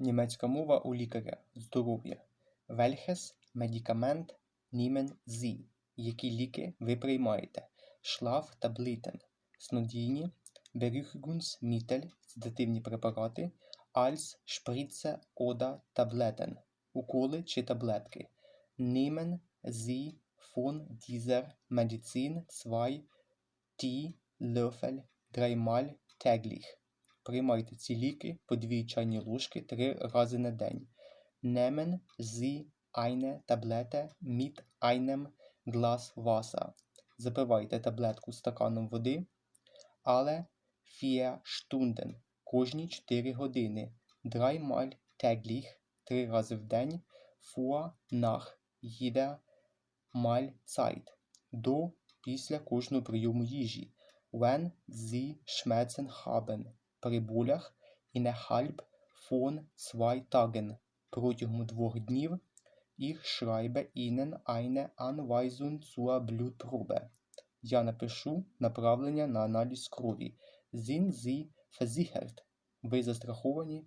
Німецька мова у лікаря. Здоров'я. Welches Medikament nehmen Sie? Які ліки ви приймаєте? Schlaftabletten. Снодійні. Beruhigungsmittel. Седативні препарати. Als Spritze oder Tabletten. Уколи чи таблетки. Nehmen Sie von dieser Medizin zwei Teelöffel dreimal täglich. Приймайте ці ліки по дві чайні ложки три рази на день. Nehmen Sie eine Tablette mit einem Glas Wasser. Запивайте таблетку стаканом води. Але vier Stunden. Кожні 4 години. Dreimal täglich. Три рази в день. Vor, nach jeder Mahlzeit. До, після кожного прийому їжі. Wenn Sie Schmerzen haben. При болях innerhalb von zwei Tagen. Протягом двох днів. Ich schreibe Ihnen eine Anweisung zur Blutprobe. Я напишу направлення на аналіз крові. Sind Sie versichert? Ви застраховані?